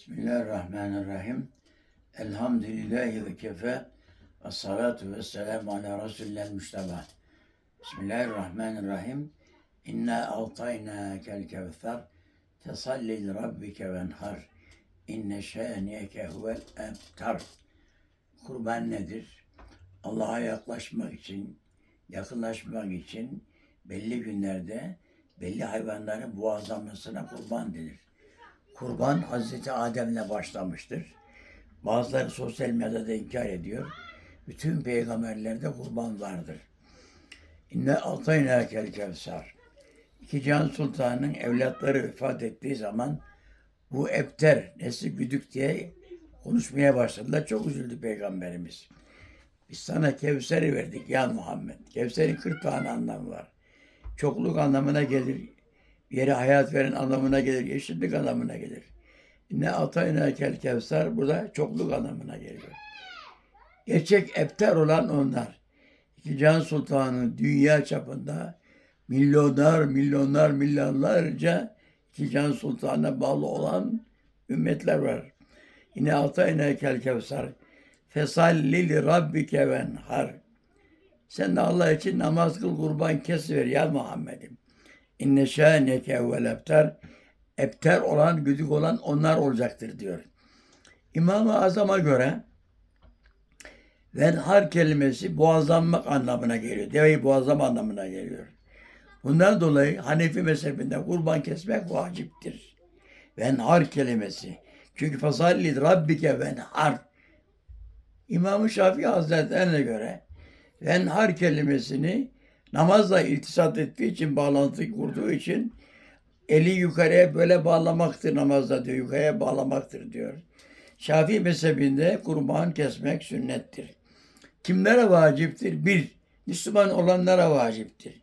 Bismillahirrahmanirrahim. Elhamdülillahi ve kefe. Ve salatu ve selamu ala Resulüllel Müşteba. Bismillahirrahmanirrahim. İnna altayna kel kevser. Tesalli li rabbike venhar. İnne şâniyeke huvel ebtar. Kurban nedir? Allah'a yaklaşmak için, yakınlaşmak için belli günlerde belli hayvanların boğazlanmasına kurban denir. Kurban Hazreti Adem'le başlamıştır. Bazıları sosyal medyada inkar ediyor. Bütün peygamberlerde kurban vardır. İnne atayna kel kevsar. İki Can Sultan'ın evlatları vefat ettiği zaman bu Ebter, nesli güdük diye konuşmaya başladılar. Çok üzüldü peygamberimiz. Biz sana Kevser'i verdik ya Muhammed. Kevser'in 40 tane anlamı var. Çokluk anlamına gelir. Yere hayat veren anlamına gelir. Yeşillik anlamına gelir. Ne atayna kel kevser burada çokluk anlamına geliyor. Gerçek ebter olan onlar. İki Can Sultan'ın dünya çapında milyonlar, milyonlar, milyonlarca iki Can Sultan'a bağlı olan ümmetler var. Yine atayna kel kevser. Fesalli li rabbike venhar. Sen de Allah için namaz kıl, kurban kes ver ya Muhammed'im. İnne şâneke evvel ebter. Ebter olan, güdük olan onlar olacaktır diyor. İmam-ı Azam'a göre venhar kelimesi boğazlanmak anlamına geliyor. Deveyi boğazlama anlamına geliyor. Bundan dolayı Hanefi mezhebinde kurban kesmek vaciptir. Venhar kelimesi. Çünkü fasalli rabbike venhar. İmam-ı Şafii Hazretlerine göre venhar kelimesini namazla iltisat ettiği için, bağlantı kurduğu için eli yukarıya böyle bağlamaktır namazda diyor. Yukarıya bağlamaktır diyor. Şafii mezhebinde kurban kesmek sünnettir. Kimlere vaciptir? Bir, Müslüman olanlara vaciptir.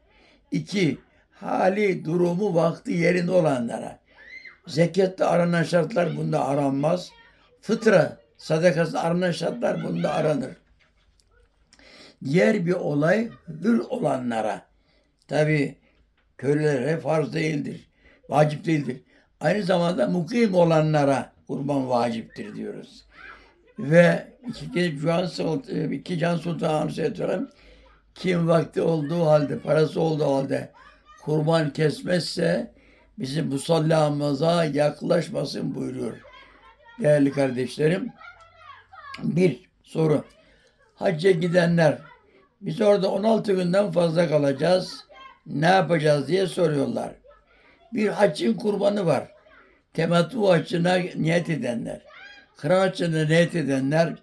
İki, hali, durumu, vakti yerinde olanlara. Zekatta aranan şartlar bunda aranmaz. Fıtra, sadakası aranan şartlar bunda aranır. Diğer bir olay hür olanlara. Tabi kölelere farz değildir. Vacip değildir. Aynı zamanda mukim olanlara kurban vaciptir diyoruz. Ve iki can, iki can sultan Hazretleri kim vakti olduğu halde, parası olduğu halde kurban kesmezse bizim musallamıza yaklaşmasın buyuruyor. Değerli kardeşlerim, bir soru. Hacca gidenler, biz orada 16 günden fazla kalacağız, ne yapacağız diye soruyorlar. Bir haccın kurbanı var. Temattu haccına niyet edenler. Kıran haccına niyet edenler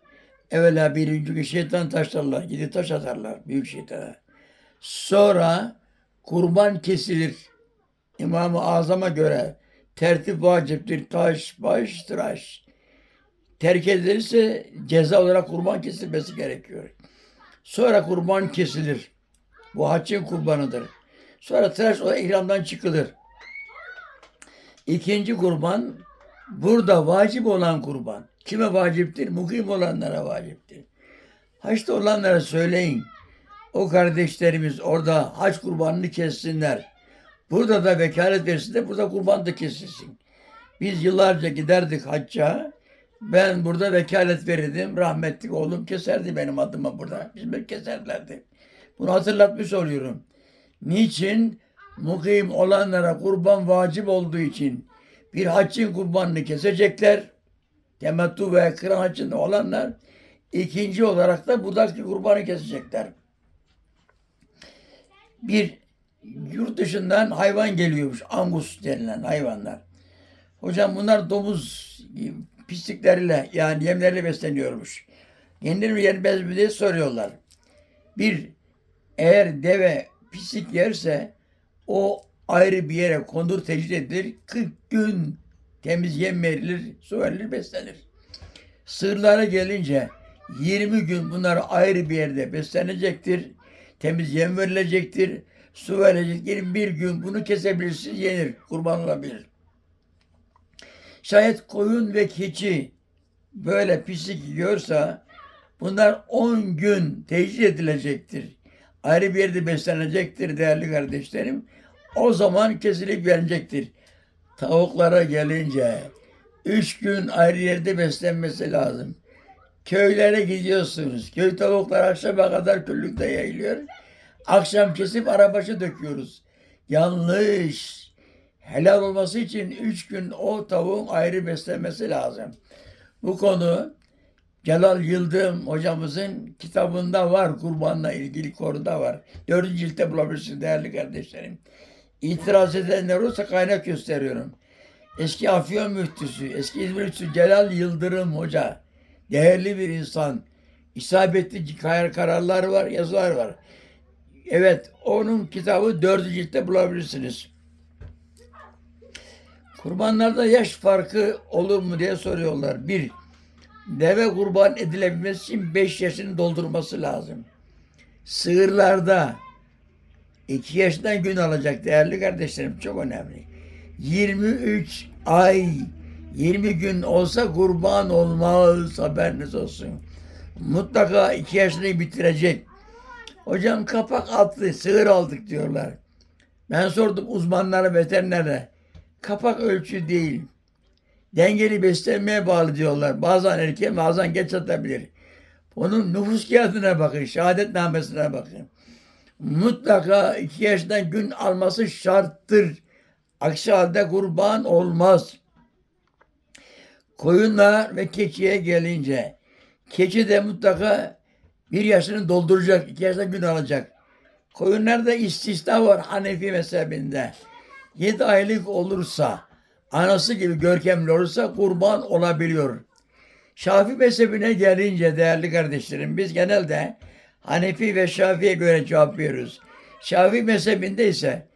evvela birinci gün şeytan taşlarlar, gidip taş atarlar büyük şeytana. Sonra kurban kesilir. İmam-ı Azam'a göre tertip vaciptir. Taş, baş, tıraş. Terk edilirse ceza olarak kurban kesilmesi gerekiyor. Sonra kurban kesilir. Bu haccın kurbanıdır. Sonra tıraş olarak ihramdan çıkılır. İkinci kurban burada vacip olan kurban. Kime vaciptir? Mukim olanlara vaciptir. Haçta olanlara söyleyin. O kardeşlerimiz orada haç kurbanını kessinler. Burada da vekalet versinler, burada kurban da kesilsin. Biz yıllarca giderdik hacca. Ben burada vekalet verirdim. Rahmetli oğlum keserdi benim adıma burada. Bizim keserlerdi. Bunu hatırlatmış oluyorum. Niçin? Mukim olanlara kurban vacip olduğu için bir haccın kurbanını kesecekler. Temettu ve kıran haccında olanlar ikinci olarak da buradaki kurbanı kesecekler. Bir yurt dışından hayvan geliyormuş. Angus denilen hayvanlar. Hocam bunlar domuz pislikleriyle yani yemlerle besleniyormuş. Kendileri yenmez mi diye soruyorlar. Bir, eğer deve pislik yerse o ayrı bir yere kondur tecrit edilir. 40 gün temiz yem verilir, su verilir, beslenir. Sığırlara gelince 20 gün bunlar ayrı bir yerde beslenecektir. Temiz yem verilecektir. Su verilecek. 21 gün bunu kesebilirsiniz, yenir, kurban olabilir. Şayet koyun ve keçi böyle pislik yiyorsa bunlar 10 gün tecrit edilecektir. Ayrı bir yerde beslenecektir değerli kardeşlerim. O zaman kesilip gelecektir. Tavuklara gelince Üç gün ayrı yerde beslenmesi lazım. Köylere gidiyorsunuz. Köy tavuklar akşama kadar küllükte yayılıyor. Akşam kesip arabaşı döküyoruz. Yanlış. Helal olması için üç gün o tavuğun ayrı beslenmesi lazım. Bu konu Celal Yıldırım hocamızın kitabında var. Kurbanla ilgili konuda var. Dördüncü ciltte bulabilirsiniz değerli kardeşlerim. İtiraz edenler olursa kaynak gösteriyorum. Eski Afyon müftüsü, eski İzmir müftüsü Celal Yıldırım Hoca. Değerli bir insan. İsabetli kar- kararlar var, yazılar var. Evet, onun kitabı dördüncü ciltte bulabilirsiniz. Kurbanlarda yaş farkı olur mu diye soruyorlar. Bir, deve kurban edilebilmesi için 5 yaşını doldurması lazım. Sığırlarda 2 yaşından gün alacak değerli kardeşlerim çok önemli. 23 ay 20 gün olsa kurban olmaz haberiniz olsun. Mutlaka 2 yaşını bitirecek. Hocam kapak attı, sığır aldık diyorlar. Ben sordum uzmanlara, veterinerlere. Kapak ölçü değil. Dengeli beslenmeye bağlı diyorlar. Bazen erken, bazen geç atabilir. Onun nüfus kağıdına bakın, şehadetnamesine bakın. Mutlaka iki yaşından gün alması şarttır. Aksi halde kurban olmaz. Koyunlar ve keçiye gelince, keçi de mutlaka bir yaşını dolduracak, iki yaşından gün alacak. Koyunlarda istisna var Hanefi mezhebinde. 7 aylık olursa, anası gibi görkemli olursa kurban olabiliyor. Şafi mezhebine gelince değerli kardeşlerim biz genelde Hanefi ve Şafi'ye göre cevap veriyoruz. Şafi mezhebinde ise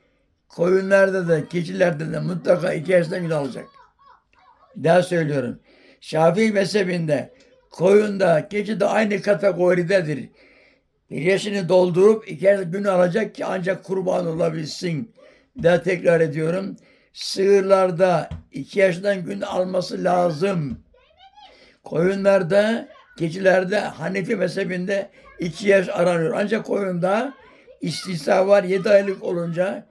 koyunlarda da keçilerde de mutlaka iki yaşından gün alacak. Daha söylüyorum. Şafii mezhebinde koyunda, keçi de aynı kategoridedir. Bir yaşını doldurup iki yaşında gün alacak ki ancak kurban olabilsin. Daha tekrar ediyorum. Sığırlarda iki yaşından gün alması lazım. Koyunlarda, keçilerde Hanefi mezhebinde iki yaş aranıyor. Ancak koyunda istisna var. Yedi aylık olunca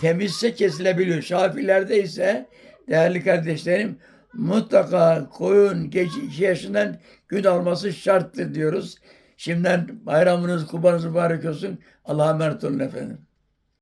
temizse kesilebiliyor. Şafilerde ise değerli kardeşlerim mutlaka koyun keçi iki yaşından gün alması şarttır diyoruz. Şimdiden bayramınız, kurbanınız mübarek olsun. Allah'a emanet olun efendim.